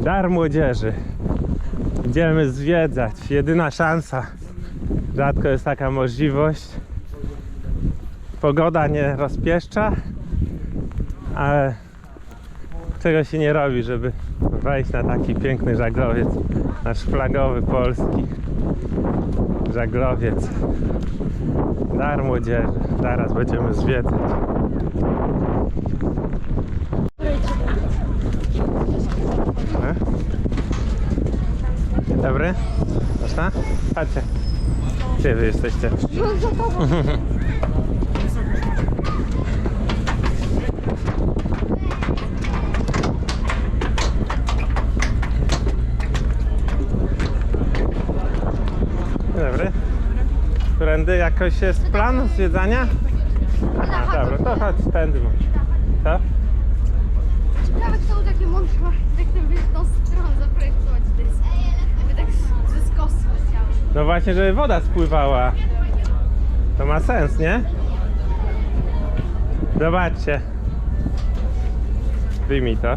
Dar młodzieży. Idziemy zwiedzać. Jedyna szansa. Rzadko jest taka możliwość. Pogoda nie rozpieszcza, ale czego się nie robi, żeby wejść na taki piękny żaglowiec. Nasz flagowy polski żaglowiec. Dar młodzieży. Zaraz będziemy zwiedzać. Dobry. Można? Chodźcie. Gdzie wy jesteście? Dobry. Którędy jakoś jest plan zwiedzania? Aha, dobra, to chodź tędy. może. Co? Ciekawe, kto takie mądre No właśnie, żeby woda spływała. To ma sens, nie? Zobaczcie. Wyjmij to.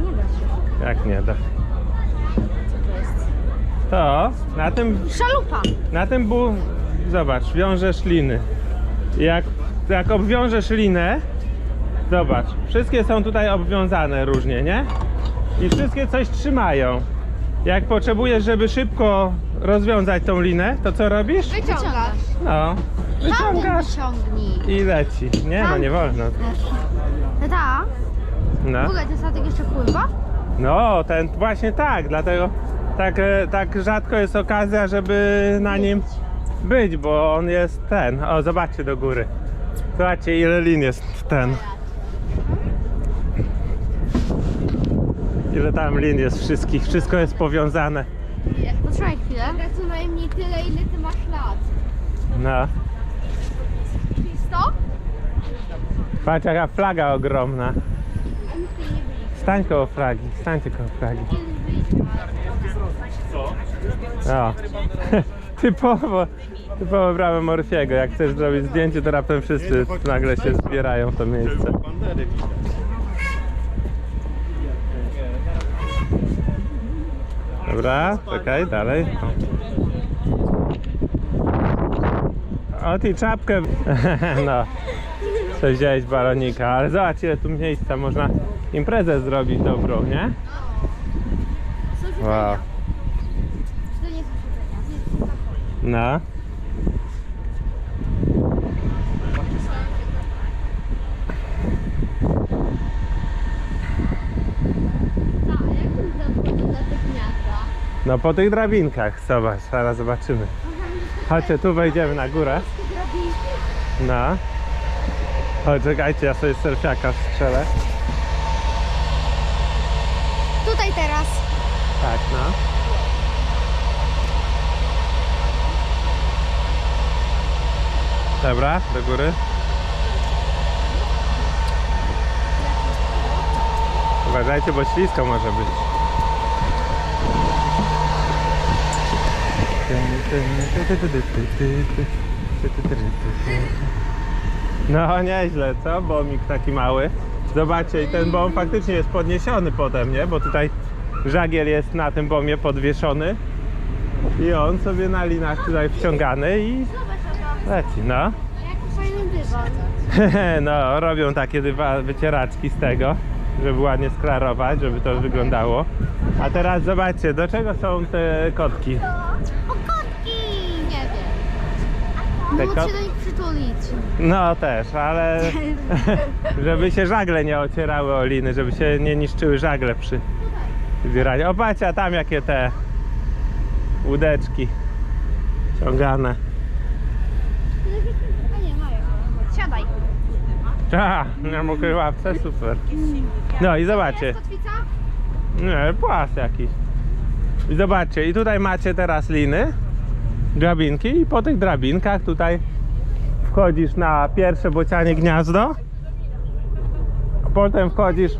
Nie da się. Jak nie da. Co to jest? To na tym, Szalupa. na tym bu... Zobacz, wiążesz liny. Jak, jak obwiążesz linę, zobacz, wszystkie są tutaj obwiązane różnie, nie? I wszystkie coś trzymają. Jak potrzebujesz, żeby szybko rozwiązać tą linę, to co robisz? Wyciągasz. No, wyciągasz wyciągnij. i leci. Nie, no nie wolno. Tata, No, w ogóle ten statek jeszcze pływa? no ten właśnie tak, dlatego tak, e, tak rzadko jest okazja, żeby na nim być, bo on jest ten. O, zobaczcie do góry. Zobaczcie ile lin jest ten. Ile tam lin jest wszystkich, wszystko jest powiązane. Potrzymaj chwilę. co najmniej tyle, ile ty masz lat. No, Czyli 100? patrz jaka flaga ogromna. Stań koło flagi, stańcie koło flagi. Kiedyś byliśmy, ale... O. typowo, typowo prawo Morfiego. Jak chcesz zrobić zdjęcie, to raptem wszyscy nagle się zbierają w to miejsce. Dobra, czekaj, dalej. O, ty czapkę. no. Coś wziąłeś balonika, ale zobacz ile tu miejsca, można imprezę zrobić dobrą, nie? Wow. No. Tak, a jak ten zapłynął na te gniazda? No po tych drabinkach, zobacz, zaraz zobaczymy. Chodźcie, tu wejdziemy na górę. No. Chodź, czekajcie, ja sobie surfiaka strzelę. Tutaj teraz. Tak, no. Dobra, do góry. Uważajcie, bo ślisko może być. No nieźle, co? Bomik taki mały. Zobaczcie, ten bom faktycznie jest podniesiony potem, nie? Bo tutaj żagiel jest na tym bomie podwieszony. I on sobie na linach tutaj wciągany i leci, no. No, robią takie dwa wycieraczki z tego, żeby ładnie sklarować, żeby to wyglądało. A teraz zobaczcie, do czego są te kotki! Móc się do nich przytulić. No też, ale żeby się żagle nie ocierały o liny, żeby się nie niszczyły żagle przy zbieraniu. O a tam jakie te łódeczki ciągane. A nie, mają. Siadaj. A, na mokrej ławce, super. No i zobaczcie, Jest kotwica? nie, płas jakiś. I zobaczcie, i tutaj macie teraz liny, drabinki i po tych drabinkach tutaj wchodzisz na pierwsze bocianie gniazdo. Potem wchodzisz?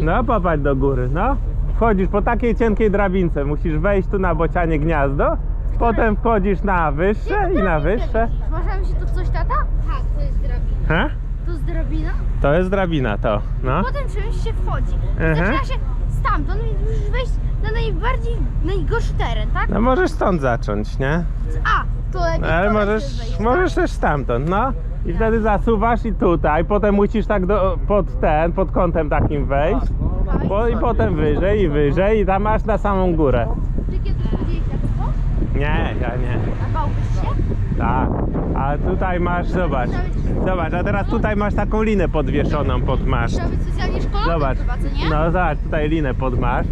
No popatrz do góry, no. Wchodzisz po takiej cienkiej drabince, musisz wejść tu na bocianie gniazdo, potem wchodzisz na wyższe i na wyższe. Możemy się tu coś tata? Tak, to jest drabina. Ha? To jest drabina? To jest drabina to, no. Potem czymś się wchodzi. Aha. Zaczyna się stamtąd, więc musisz wejść na najbardziej, najgorszy teren, tak? No możesz stąd zacząć, nie? A, to lepiej No, ale tu możesz, wejść, możesz też stamtąd, no. I wtedy zasuwasz i tutaj, potem musisz tak do, pod ten, pod kątem takim wejść. tak? Po, I potem wyżej i wyżej i tam masz na samą górę. Ty kiedyś chodziłeś na to? Nie, ja nie. Tak. A tutaj masz, zobacz. Zobacz, a teraz tutaj masz taką linę podwieszoną pod masz. Trzeba być socjalnie szkolony Zobacz. chyba, co nie? No zobacz, tutaj linę pod masz.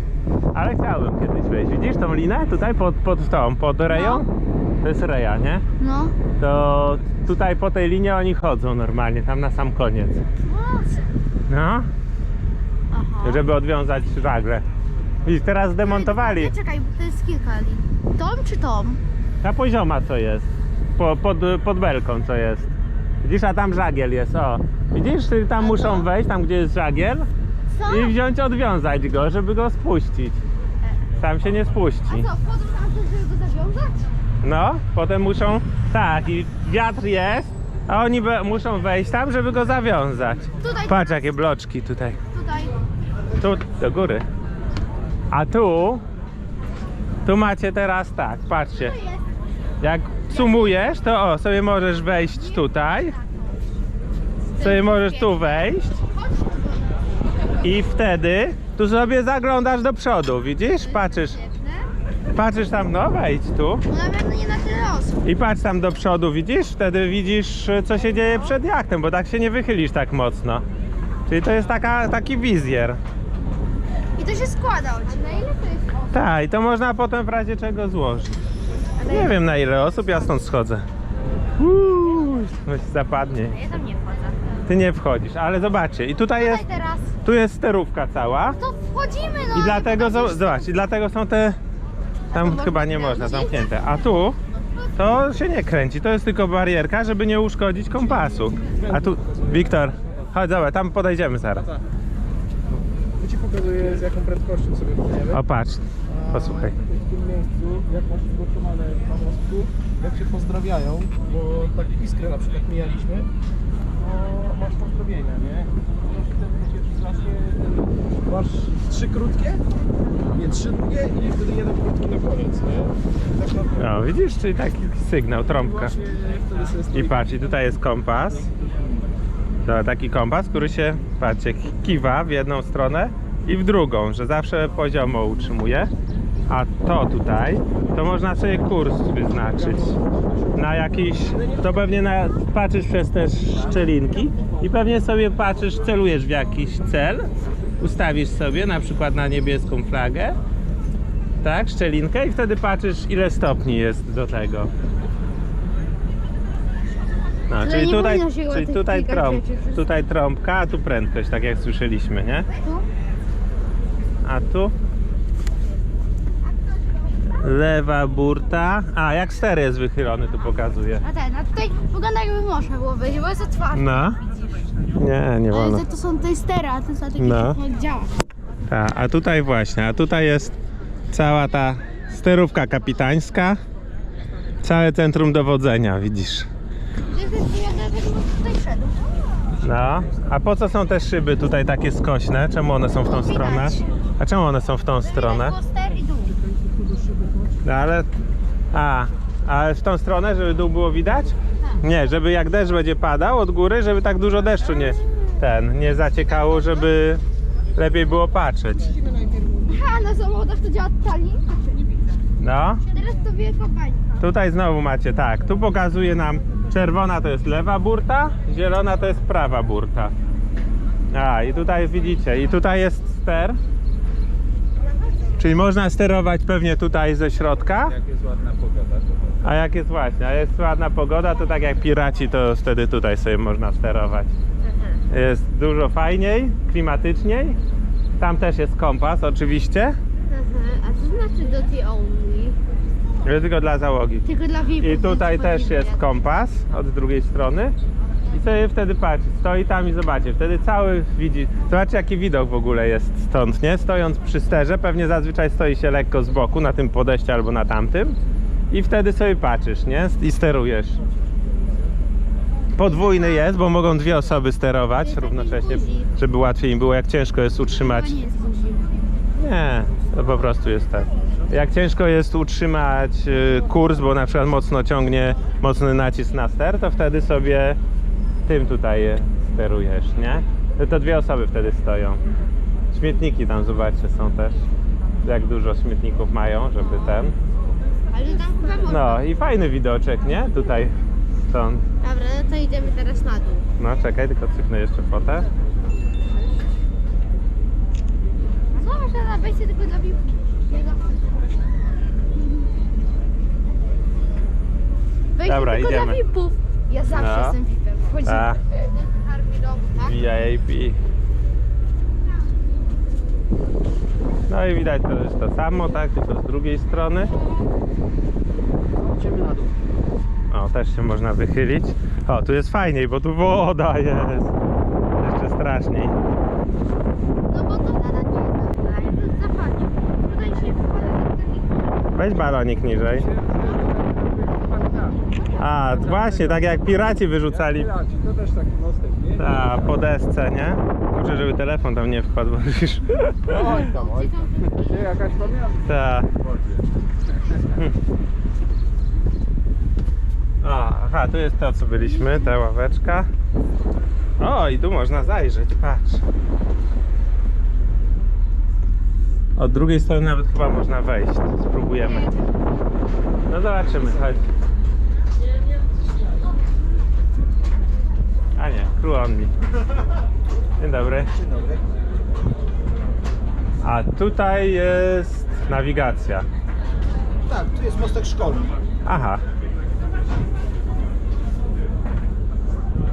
Ale chciałbym kiedyś wejść. Widzisz tą linę? Tutaj pod, pod tą, pod reją? To jest reja, nie? No. To tutaj po tej linie oni chodzą normalnie, tam na sam koniec. No, Aha. żeby odwiązać żagle. Widzisz, teraz zdemontowali. Czekaj, bo to jest kilka linii. Tom czy Tom? Ta pozioma co jest? Po, pod, pod belką co jest? Widzisz, a tam żagiel jest, o. Widzisz, ty tam muszą wejść, tam gdzie jest żagiel Co? i wziąć, odwiązać go, żeby go spuścić. Tam się nie A spuści. co, wchodzą tam żeby go zawiązać? No, potem muszą, tak, i wiatr jest, a oni be, muszą wejść tam, żeby go zawiązać. Tutaj, Patrz jakie bloczki tutaj. tutaj. Tu, do góry. A tu, tu macie teraz tak, patrzcie. To jest. Jak sumujesz, to o, sobie możesz wejść tutaj, sobie możesz tu wejść i wtedy tu sobie zaglądasz do przodu, widzisz? Patrzysz, patrzysz tam, no wejdź tu No na pewno nie na tyle osób. i patrz tam do przodu, widzisz? Wtedy widzisz, co się dzieje przed jachtem, bo tak się nie wychylisz tak mocno. Czyli to jest taka, taki wizjer. I to się składa od Na ile to jest osób? Tak, i to można potem w razie czego złożyć. Ale Nie wiem na ile osób, ja stąd schodzę. Uuu, no zapadnie. Ja tam nie wchodzę. Ty nie wchodzisz, ale zobaczcie, i tutaj jest, Tutaj teraz. tu jest sterówka cała To wchodzimy, no. i dlatego, zo- zobacz, i dlatego są te, tam chyba nie można, zamknięte, a tu to się nie kręci, to jest tylko barierka, żeby nie uszkodzić kompasu. A tu, Wiktor, chodź zobacz, tam podejdziemy zaraz. To ci pokazuję z jaką prędkością sobie płyniemy. O patrz, posłuchaj. W tym miejscu, jak masz zgłoszone na mostku, jak się pozdrawiają, bo tak iskrę na przykład mijaliśmy, to masz pozdrowienia, nie? To się masz trzy krótkie, nie, trzy długie i wtedy jeden krótki na koniec, nie? Tak naprawdę. No widzisz, czyli taki sygnał, trąbka. Właśnie wtedy sobie I patrz, i tutaj jest kompas. To taki kompas, który się, patrzcie, kiwa w jedną stronę i w drugą, że zawsze poziomo utrzymuje. A to tutaj, to można sobie kurs wyznaczyć. Na jakiś, to pewnie na, patrzysz przez te szczelinki i pewnie sobie patrzysz, celujesz w jakiś cel. Ustawisz sobie na przykład na niebieską flagę, tak, szczelinkę i wtedy patrzysz ile stopni jest do tego. No, Ale czyli nie tutaj, powinno się o czyli tych tutaj, trąb, rzeczy wszystko. tutaj trąbka, a tu prędkość, tak jak słyszeliśmy, nie? Tu? A tu? Lewa burta. A, jak ster jest wychylony, tu pokazuje. A ten, a tutaj wygląda jakby można było wejść, bo jest otwarte. No. Nie, nie wolno. Ale to, są te stery, a to są takie No. jak działa. Ta, a tutaj właśnie, a tutaj jest cała ta sterówka kapitańska. Całe centrum dowodzenia, widzisz. Jest wygląda, jakby tutaj szedł. No, a po co są te szyby tutaj takie skośne? Czemu one są w tą stronę? A czemu one są w tą stronę? Było. No ale. A, ale w tą stronę, żeby dół było widać? Tak. Nie, żeby jak deszcz będzie padał od góry, żeby tak dużo deszczu nie ten nie zaciekało, żeby lepiej było patrzeć. Aha, na samochodach to działa totalnie inaczej. No, Teraz to wielka bańka. tutaj znowu macie tak. Tu pokazuje nam czerwona to jest lewa burta, zielona to jest prawa burta. A i tutaj widzicie, i tutaj jest ster. Czyli można sterować pewnie tutaj ze środka. Jak jest ładna pogoda, to A jak jest właśnie, a jest ładna pogoda, to tak jak piraci, to wtedy tutaj sobie można sterować. Jest dużo fajniej, klimatyczniej. Tam też jest kompas, oczywiście, Aha, a co znaczy do the only? tylko dla załogi. Tylko dla VIP. I tutaj też jest kompas od drugiej strony. I sobie wtedy patrz, stoi tam i zobaczcie, wtedy cały widzi. Zobaczcie jaki widok w ogóle jest stąd, nie? Stojąc przy sterze, pewnie zazwyczaj stoi się lekko z boku, na tym podejście albo na tamtym. I wtedy sobie patrzysz, nie? I sterujesz. Podwójny jest, bo mogą dwie osoby sterować równocześnie, żeby łatwiej im było, jak ciężko jest utrzymać. Nie, to po prostu jest tak. Jak ciężko jest utrzymać y, kurs, bo na przykład mocno ciągnie mocny nacisk na ster, to wtedy sobie tym tutaj sterujesz, nie? To, to dwie osoby wtedy stoją. Śmietniki tam, zobaczcie, są też. Jak dużo śmietników mają, żeby ten. Ale tam chyba można. No i fajny widoczek, nie? Tutaj stąd. Dobra, no to idziemy teraz na dół. No czekaj, tylko cyknę jeszcze fotę. Można na wejście tylko dla VIP? Wejście Dobra, tylko idziemy. dla VIPów. Ja zawsze No. jestem VIPem. Wchodzimy. A, Armii domu, tak? VIP. No i widać to jest to samo, tak? Tylko z drugiej strony. Idziemy na dół. O, też się można wychylić. O, tu jest fajniej, bo tu woda jest. Jeszcze straszniej. No bo to teraz nie jest jest zapadnie. Tutaj się do takich... Weź balonik niżej. A, właśnie, tak jak piraci wyrzucali. To też taki mostek, nie? Ta, po desce, nie? Kurczę, żeby telefon tam nie wpadł, bo już... Oj tam, oj tam. Gdzie jakaś pamiątka? Ta. O, aha, tu jest to, co byliśmy, ta ławeczka. O, i tu można zajrzeć, patrz. Od drugiej strony nawet chyba można wejść. Spróbujemy. No zobaczymy, chodź. A nie, on me. Dzień dobry. Dzień dobry. A tutaj jest nawigacja. Tak, tu jest mostek szkolny. Aha.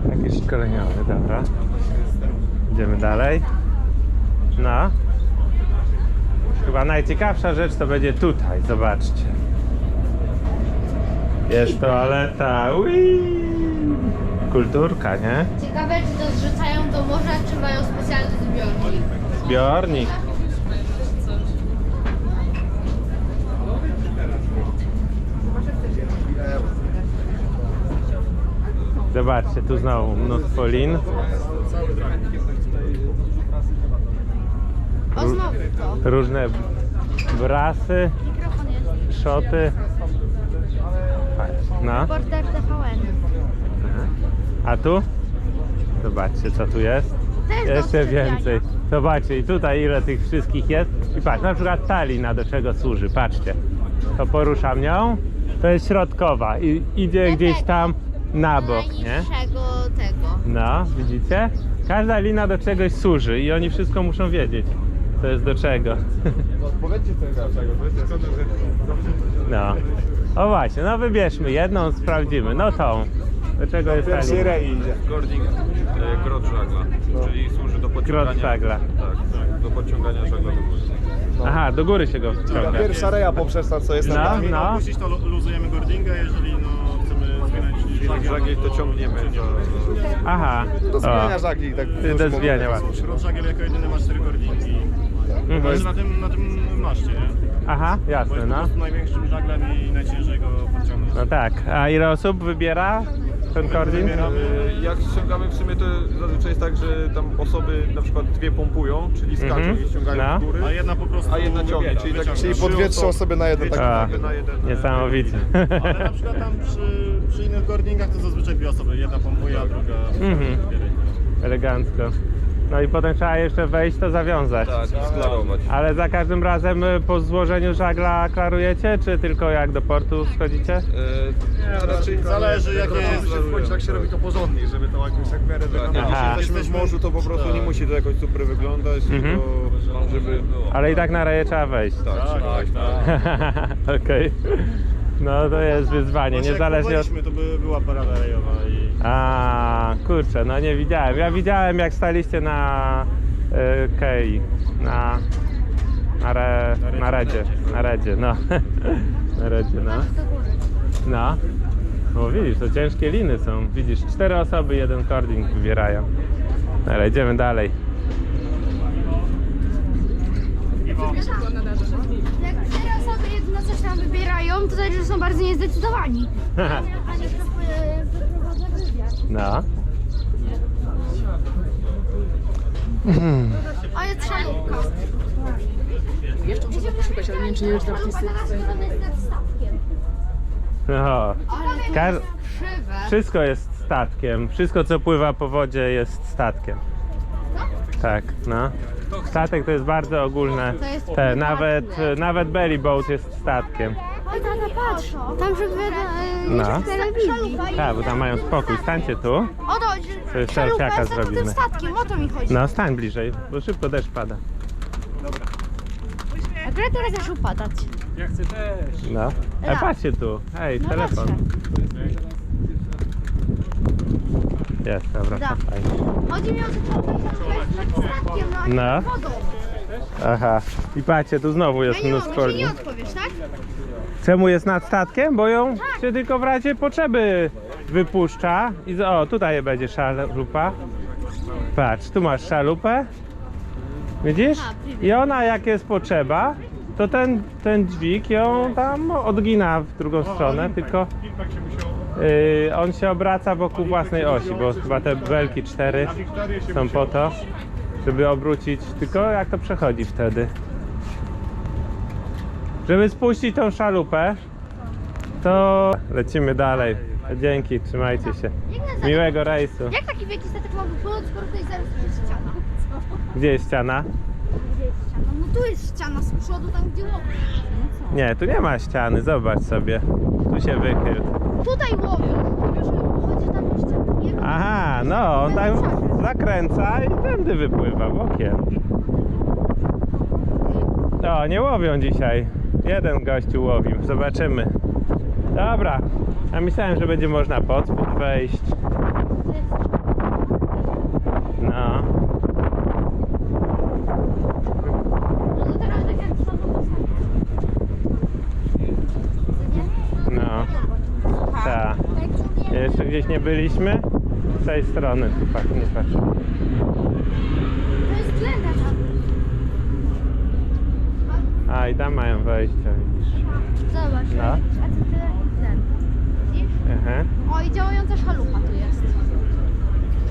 Jakiś szkoleniowy, dobra. Idziemy dalej. No. Chyba najciekawsza rzecz to będzie tutaj, zobaczcie. Jest toaleta. Ui! Kulturka, nie? Ciekawe, czy to zrzucają do morza, czy mają specjalny zbiornik. Zbiornik. Zobaczcie, tu znowu mnóstwo lin. O, znowu to. Różne brasy, szoty. Patrz, No, TVN. A tu? Zobaczcie, co tu jest. Też do Jeszcze więcej. Zobaczcie, i tutaj ile tych wszystkich jest. I patrz, na przykład ta lina do czego służy, patrzcie. To poruszam nią, to jest środkowa i idzie gdzieś tam na bok, nie? Najniższego tego. No, widzicie? Każda lina do czegoś służy i oni wszystko muszą wiedzieć, co jest do czego. Odpowiedzcie sobie dlaczego, to jest No. O właśnie, no wybierzmy jedną, sprawdzimy. No tą. Do czego jest ta idzie. Gording e, grot żagla, czyli służy do podciągania. Grot żagla. Tak, do podciągania żagla do góry. Aha, do góry się go wciąga. Pierwsza reja poprzez to, co jest No, nad nami. no. Puścić to lu- luzujemy gordinga, jeżeli no, chcemy zmieniać Jeżeli żagiel to ciągniemy Aha. Do zmieniania O. żagli. Tak Ty do zmieniania ładnie. Śród żagiel jako jedyny masz cztery gordingi. Mhm. To jest na tym, na tym maszcie, nie? Aha, Bo jasne, jest po no. prostu największym żaglem i najciężej go podciągnąć. No tak. A ile osób wybiera ten? Wybieramy. E, Jak ściągamy w sumie to zazwyczaj jest tak, że tam osoby na przykład dwie pompują, czyli skaczą Mhm. i ściągają No. do góry. A jedna po prostu A jedna ciągnie, wybiera, czyli tak- wyciąga. Czyli po dwie, trzy osoby na jeden taki. A, osoby na jeden, e, niesamowicie. Ale na przykład tam przy, przy innych gordingach to zazwyczaj dwie osoby. Jedna pompuje, a druga Mhm. Elegancko. No i potem trzeba jeszcze wejść to zawiązać. Tak, sklarować. Ale za każdym razem y, po złożeniu żagla klarujecie, czy tylko jak do portu schodzicie? Nie, raczej Zależy, jakie jest- się wchodzi, Tak się robi to porządnie, żeby to jakoś jak w miarę Tak, jak Aha. jesteśmy w morzu, to po prostu nie musi to jakoś super wyglądać, Mhm. tylko żeby... Ale i tak na reje trzeba wejść. Tak, tak, tak. Okej. No to jest wyzwanie, niezależnie jak od... to by, była parada rejowa i... A, kurczę, no nie widziałem. Ja widziałem jak staliście na y, Kei, na, na, re, na redzie, na redzie, no. na redzie, no. Góry. No. No widzisz, to ciężkie liny są. Widzisz, cztery osoby, jeden kording wybierają. Ale idziemy dalej. Jak cztery osoby jedno coś tam wybierają, to znaczy, że są bardzo niezdecydowani. A nie przeprowadzę wywiad. No. A jest szalówka. nie wiem, czy nie wiesz, tak jest- jest. No, Ale krzywe. wszystko jest statkiem. Wszystko, co pływa po wodzie, jest statkiem. Tak, no. Statek to jest bardzo ogólne. To jest Te, nawet, nawet belly boat jest statkiem. Oj, tata, patrz. Tam, żeby No. no. w telewizji. Tak, bo tam mają spokój. Stańcie tu. O to, To jest szalupa selfiaka zrobimy. tym statkiem, o to mi chodzi. No, stań bliżej, bo szybko deszcz pada. Akurat teraz zaczął padać. Ja chcę też. No. Ej, patrzcie tu. Hej, No telefon. Jest, dobra, Da. fajnie. Chodzi mi o to, że to jest nad statkiem, no a nie No. nad wodą. Aha. I patrzcie, tu znowu Ja jest nie mnóstwo linii. nie tak? Czemu jest nad statkiem? Bo ją się tylko w razie potrzeby wypuszcza. I o, tutaj będzie szalupa. Patrz, tu masz szalupę. Widzisz? I ona jak jest potrzeba, to ten, ten dźwig ją tam odgina w drugą stronę, tylko yy, on się obraca wokół własnej osi, bo chyba te belki cztery są po to, żeby obrócić, tylko jak to przechodzi wtedy. Żeby spuścić tą szalupę, to lecimy dalej. Dzięki, trzymajcie się. Miłego rejsu. jak taki wielki statek ma wypłynąć, skoro tutaj zaraz jest ściana? Gdzie jest ściana? Gdzie jest ściana? No tu jest ściana z przodu, tam gdzie łowisz. Nie, tu nie ma ściany, zobacz sobie. Tu się wychyl. Tutaj chodzi tam? Aha, no, on tak zakręca i tędy wypływa bokiem. O, nie łowią dzisiaj. Jeden gościu łowił, zobaczymy. Dobra, a myślałem, że będzie można pod spód wejść. No, No tak. Jeszcze gdzieś nie byliśmy? Z tej strony, tu nie patrz. To jest glenda tam. A, i tam mają wejście, widzisz. Zobacz. No. A co ty ten? Widzisz? Aha. O i działająca szalupa tu jest.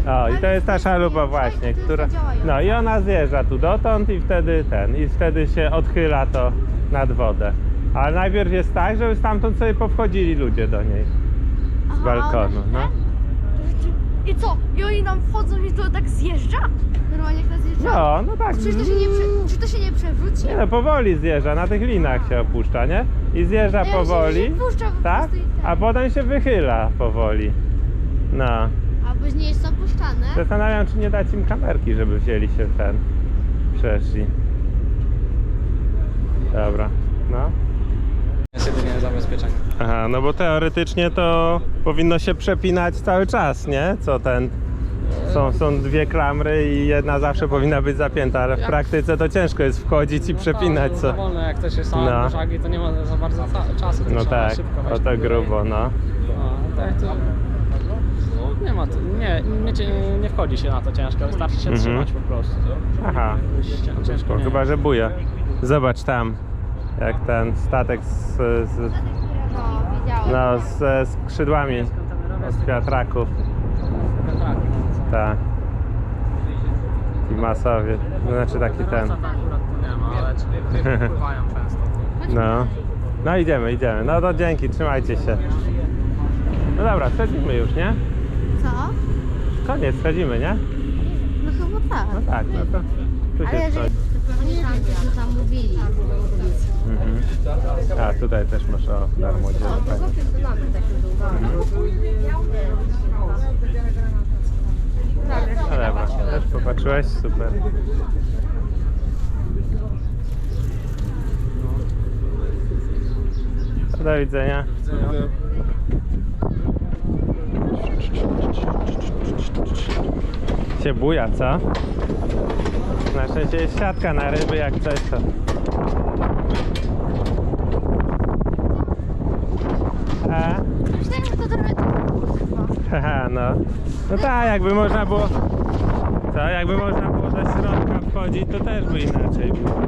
O, i to jest ta szalupa właśnie, która... No i ona zjeżdża tu dotąd i wtedy ten, i wtedy się odchyla to nad wodę. Ale najpierw jest tak, żeby stamtąd sobie powchodzili ludzie do niej. Z Aha, balkonu, no. I co? I oni nam wchodzą i to tak zjeżdża? Normalnie jak nas zjeżdża? No, no tak. Czy to się nie, prze, czy to się nie przewróci? Nie no, powoli zjeżdża, na tych linach się opuszcza, nie? I zjeżdża Ja myślę, że powoli, się puszcza po tak? prostu i tak. A potem się wychyla powoli. No. A później jest opuszczane. Zastanawiam, czy nie dać im kamerki, żeby wzięli się w ten. Przeszli. Dobra, no. Aha, no bo teoretycznie to powinno się przepinać cały czas, nie? Co ten. Są, są dwie klamry i jedna zawsze powinna być zapięta, ale w praktyce to ciężko jest wchodzić i przepinać no, co. tak, wolno, jak też jest same No. no. żagi, to nie ma za bardzo ca- czasu. to No trzeba tak, szybko o wejść to góry. grubo, no. No, tak to... Nie ma, to, nie, nie, nie wchodzi się na to ciężko, wystarczy się Mhm. trzymać po prostu. Aha, Cię- Ciężko Bo nie chyba, że buja. Zobacz tam, jak ten statek z, z, No, no, ze skrzydłami od wiatraków. Tak, no. I masowie. Znaczy taki ten. No. No idziemy, idziemy. No to dzięki, trzymajcie się. No dobra, schodzimy już, nie? Co? Koniec, schodzimy, nie? No chyba tak. No tak, no to tu się Ale jeżeli... schodzi. Oni tam mówili. Mhm. A tutaj też masz o darmo dzień. No dobra, też popatrzyłeś? Super. To do widzenia. Się buja, co? Na szczęście jest siatka na ryby, jak coś to. A? Myślałem, że to trochę trwa. Haha, no. No tak, jakby można było. Co, jakby można było do środka wchodzić, to też by inaczej było.